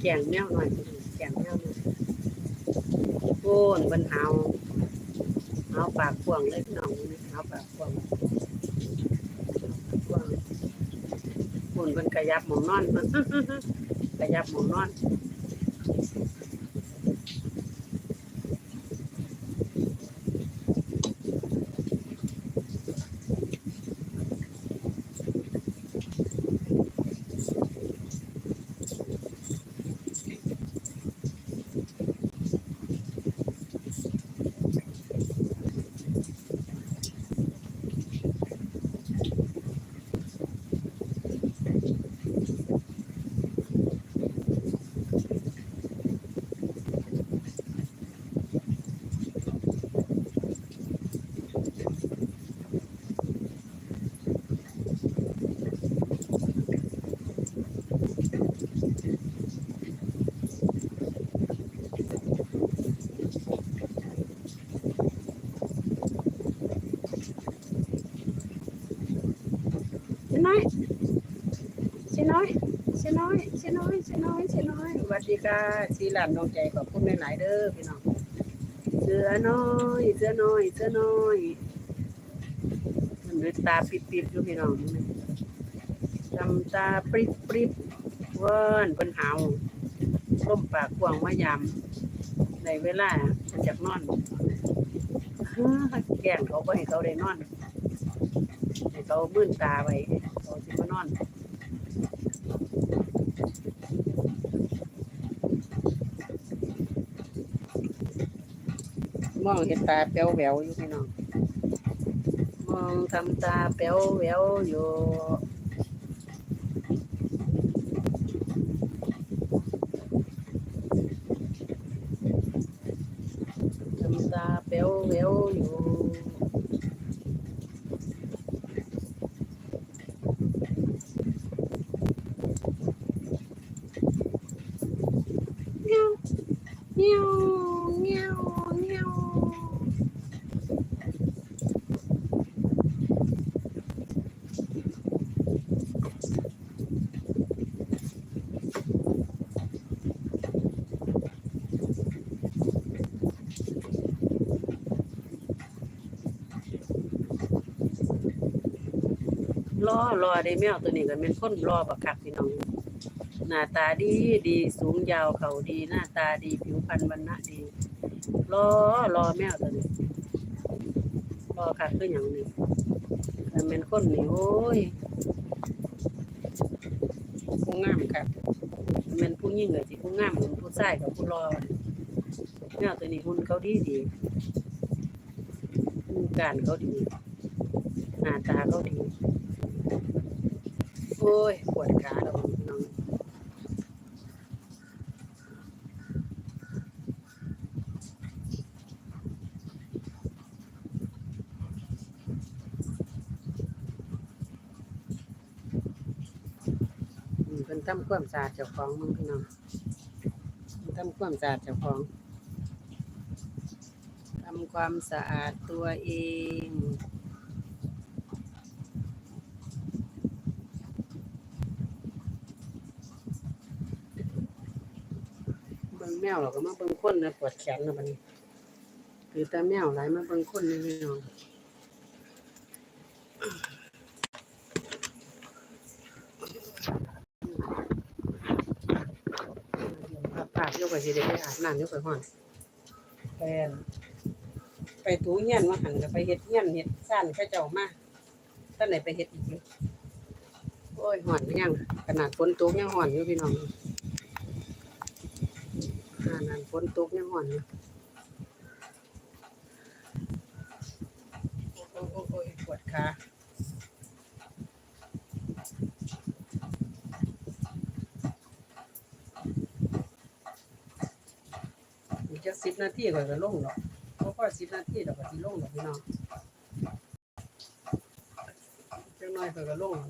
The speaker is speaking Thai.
แกงแมวหน่อยแกงแมวหน่อยโอ้นบนเฮาเอาปากกว้างเลยพี่น้องเอาปากกว้างกวางโอ้นกระยับหมองนอนกระยับหมองนอน น้อยเสียน้อยเสียน้อยเสียน้อยเสียน้อยสวัสดีค่ะสีหลานน้องใจขอบคุณหลายๆเด้อพี่น้องเสือน้อยเสือน้อยเสือน้อยมันด้วยตาปิบๆอยู่พี่น้องทำตาปริบปริบเวิร์นเป็นหาวร่มปากกว้างมายามในเวลามันจากนอนแกงเขาก็ให้เขาได้นอนให้เขามื่นตาไว้เขาสิมานอน มองเห็นตาแป๋วแหววอยู่พี่น้อง มองทำตาแป๋วแหววอยู่ทำตาแป๋วแหววอยู่ เมียวเมียวเมียวเมียว รอรอได้แมวตัวนี้ก็เป็นคนรอบักคักพี่น้อง หน้าตาดีดีสูงยาวเขาดี หน้าตาดีผิวพรรณบรรณะดีรอรอแมวตัวนี้รอค่ะคืออย่างนี้เป็นคนนี่โอ้ยผู้งามค่ะเป็นผู้ยิ่งเลยสิผู้งามเหมือนผู้ชายกับผู้รอแมวตัวนี้หุ่นเขาดีดีหุ่นการเขาดี หน้าตาเขาดี โอ้ยปวดขาแล้วพี่น้องอืมเพิ่นทำความสะอาดเจ้าของมึงพี่น้องเพิ่นทำความสะอาดเจ้าของทำความสะอาดตัวเอง บิ่งแมวเราก็มาเบิ่งคนนะปวดแขนแล้วบัดนี้คือแต่แมวหลายมาเบิ่งคนนี่พี่น้องปากยกไปสิเด็กไปอาบน้ำยกไปห้อนแฟนไปถูเงี้ยนมาหันก็ไปเฮ็ดเงี้ยนเฮ็ดซ่านเข้าเจ้ามาท่านไหนไปเฮ็ดอีกอยู่โอ้ยห่อนยังขนาดฝนตกยังห่อนอยู่พี่น้อง ขนาดฝนตกยังห่อนอยู่โอ้โอ้โอ้ปวดขาอีกจักสิบนาทีก็จะลงหรอกเพราะว่าสิบนาทีเราก็สิลงหรอกพี่น้องจังน้อยก็จะลง